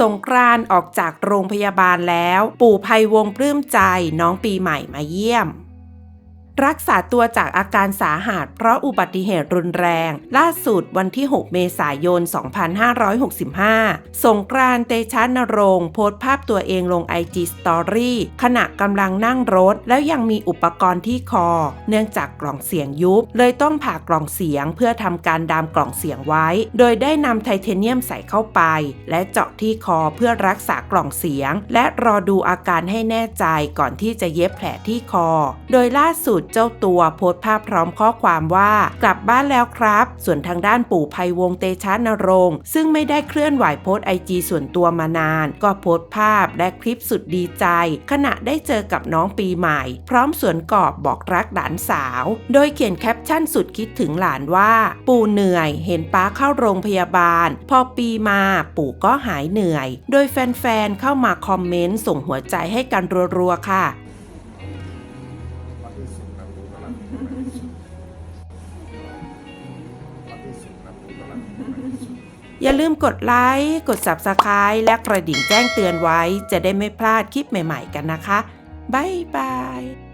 สงกรานออกจากโรงพยาบาลแล้ว ปู่ภัยวงปลื้มใจน้องปีใหม่มาเยี่ยม รักษาตัวจากอาการสาหัสเพราะอุบัติเหตุรุนแรง ล่าสุดวันที่ 6 เมษายน 2565 สงกรานเตชะนรงค์โพสต์ภาพตัวเองลง IG Story ขณะกำลังนั่งรถ แล้วยังมีอุปกรณ์ที่คอ เนื่องจากกล่องเสียงยุบ เลยต้องผ่ากล่องเสียงเพื่อทำการดามกล่องเสียงไว้ โดยได้นำไทเทเนียมใส่เข้าไป และเจาะที่คอเพื่อรักษากล่องเสียง และรอดูอาการให้แน่ใจก่อนที่จะเย็บแผลที่คอ โดยล่าสุดเจ้าตัวโพสต์ภาพพร้อมข้อความว่ากลับบ้านแล้วครับ ส่วนทางด้านปู่ภัยวงเตชะนรงค์ซึ่งไม่ได้เคลื่อนไหวโพสไอจีส่วนตัวมานาน ก็โพสต์ภาพและคลิปสุดดีใจ ขณะได้เจอกับน้องปีใหม่ พร้อมสวนกอบบอกรักหลานสาว โดยเขียนแคปชั่นสุดคิดถึงหลานว่า ปู่เหนื่อยเห็นป้าเข้าโรงพยาบาล พอปีมาปู่ก็หายเหนื่อย โดยแฟนๆเข้ามาคอมเมนต์ส่งหัวใจให้กันรัวๆค่ะ ที่สุดนะปูกำลังวัดที่สุดนะปูกำลังอย่าลืมกดไลค์ กด Subscribe และกระดิ่งแจ้งเตือนไว้ จะได้ไม่พลาดคลิปใหม่ๆกันนะคะ บ๊ายบาย